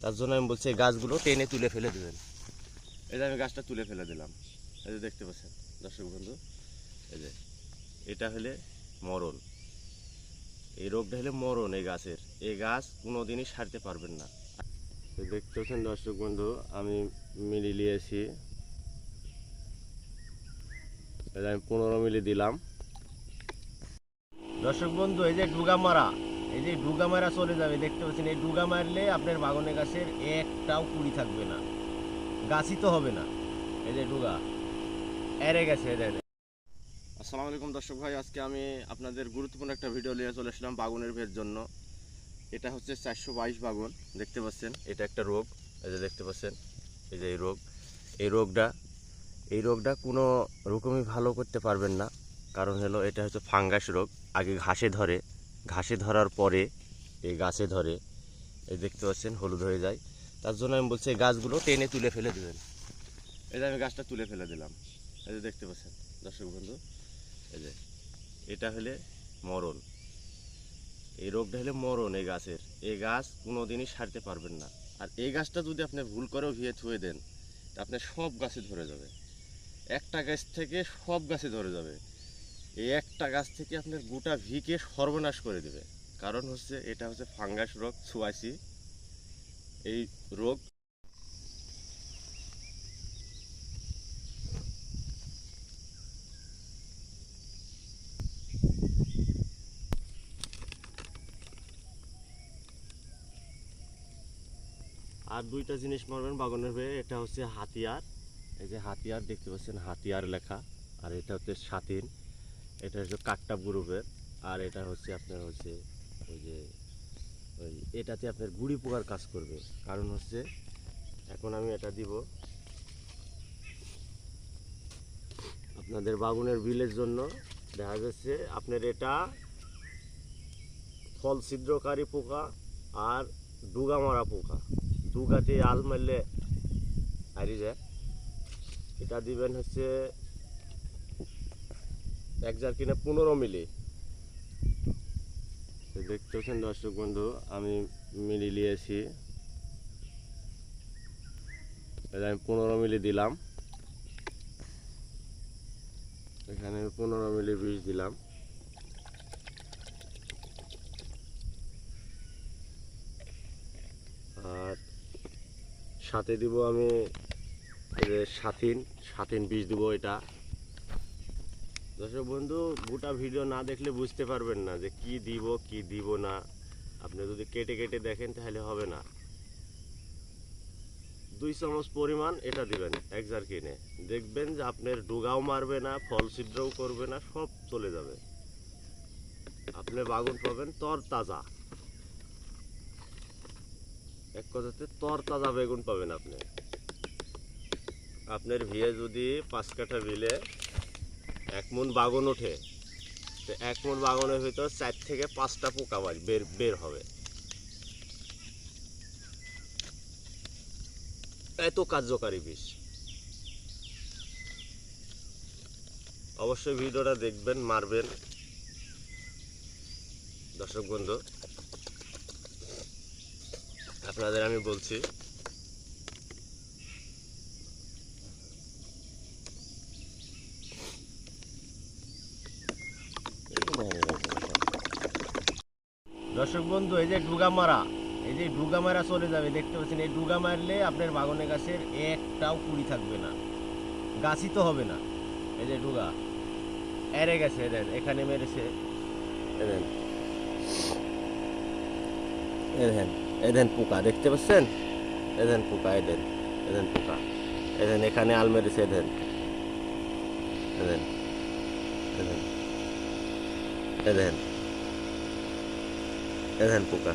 তার জন্য আমি বলছি গাছগুলো টেনে তুলে ফেলে দেবেন। এই যে আমি গাছটা তুলে ফেলে দিলাম। এই যে দেখতে পাচ্ছেন দর্শক বন্ধু এই যে এটা হলে মরণ। এই রোগটা হলে মরণ এই গাছের। এই গাছ কোনোদিনই সারতে পারবেন না। তো দেখতে পাচ্ছেন দর্শক বন্ধু আমি মিলি নিয়েছি। আমি পনেরো মিলি দিলাম। দর্শক বন্ধু এই যে ডুগা মারা এই যে ডুগা মারা চলে যাবে, দেখতে পাচ্ছেন, এই ডুগা মারলে আপনার বাগানে গাছের একটাও কুড়ি থাকবে না। গাছই তো হবে না। এই যে ডুগা, এরে গেছে এদের আসসালামু আলাইকুম দর্শক ভাই, আজকে আমি আপনাদের গুরুত্বপূর্ণ একটা ভিডিও নিয়ে চলে আসলাম বাগুনের ভের জন্য। এটা হচ্ছে চারশো বাইশ বাগুন, দেখতে পাচ্ছেন। এটা একটা রোগ, এই যে দেখতে পাচ্ছেন, এই যে এই রোগ। এই রোগটা এই রোগটা কোনো রকমই ভালো করতে পারবেন না। কারণ হলো, এটা হচ্ছে ফাঙ্গাস রোগ। আগে ঘাসে ধরে ঘাসে ধরার পরে, এই গাছে ধরে, এই দেখতে পাচ্ছেন, হলুদ হয়ে যায়। তার জন্য আমি বলছি গাছগুলো টেনে তুলে ফেলে দেবেন। এই যে আমি গাছটা তুলে ফেলে দিলাম। এই যে দেখতে পাচ্ছেন, দর্শক বন্ধু, এই যে, এটা হলে মরণ। এই রোগটা হলে মরণ এই গাছের। এই গাছ কোনো দিনই সারতে পারবেন না। আর এই গাছটা যদি আপনি ভুল করেও ভিয়ে থুয়ে দেন, তা আপনার সব গাছে ধরে যাবে। একটা গাছ থেকে সব গাছে ধরে যাবে। এই একটা গাছ থেকে আপনার গোটা ভিকে সর্বনাশ করে দেবে। কারণ হচ্ছে এটা হচ্ছে ফাঙ্গাস রোগ ছুয়াশি এই রোগ আর দুইটা জিনিস মারবেন বাগানের হয়ে, এটা হচ্ছে হাতিয়ার। এই যে হাতিয়ার, দেখতে পাচ্ছেন হাতিয়ার লেখা। আর এটা হচ্ছে সাতিন এটা হচ্ছে কাকটা গ্রুপের, আর এটা হচ্ছে আপনার হচ্ছে ওই যে ওই এটাতে আপনার গুড়ি পোকার কাজ করবে। কারণ হচ্ছে এখন আমি এটা দিব আপনাদের বাগুনের বিলের জন্য। দেখা যাচ্ছে আপনার এটা ফল ছিদ্রকারী পোকা আর ডুগা মারা পোকা। দুগাতে আল মারলে হারি যায়। এটা দিবেন হচ্ছে এক জার কিনে পনেরো মিলি। তো দেখতে পাচ্ছেন দর্শক বন্ধু, আমি মিলি নিয়েছি। আমি পনেরো মিলি দিলাম। এখানে পনেরো মিলি বিষ দিলাম। আর সাথে দিব আমি সাথিন সাথিন বীজ দিব এটা। দর্শক বন্ধু, গোটা ভিডিও না দেখলে বুঝতে পারবেন না যে কি দিব কি দিব না। আপনি যদি কেটে কেটে দেখেন তাহলে হবে না। দুই চামচ পরিমাণ এটা দিবেন এক জার কিনে। দেখবেন যে আপনার ডুগাও মারবে না, ফল ছিদ্রও করবে না, সব চলে যাবে। আপনি বাগুন পাবেন তর তাজা এক কথাতে তর তাজা বেগুন পাবেন আপনি। আপনার ভিয়ে যদি পাঁচ কাঠা বিলে এক মন বাগন ওঠে। তো এক মন বাগনের ভিতর চার থেকে পাঁচটা পোকা বের বের হবে। এত কার্যকারী বিষ। অবশ্যই ভিডিওটা দেখবেন, মারবেন। দর্শক বন্ধু, আপনাদের আমি বলছি দর্শক বন্ধু, এই যে ডুগা মারা, এই যে ডুগা মারা চলে যাবে, দেখতে পাচ্ছেন, এই ডুগা মারলে আপনার বাগানে গাছের একটাও কুড়ি থাকবে না, গাছই তো হবে না। এই যে ডুগা, এরে গেছে এদের এখানে মেরেছে এদেন এদেন পোকা, দেখতে পাচ্ছেন? এদেন পোকা এদেন এদেন পোকা এদেন এখানে আল মেরেছে এদেন এদেন Dadhan. Dadhan po ka.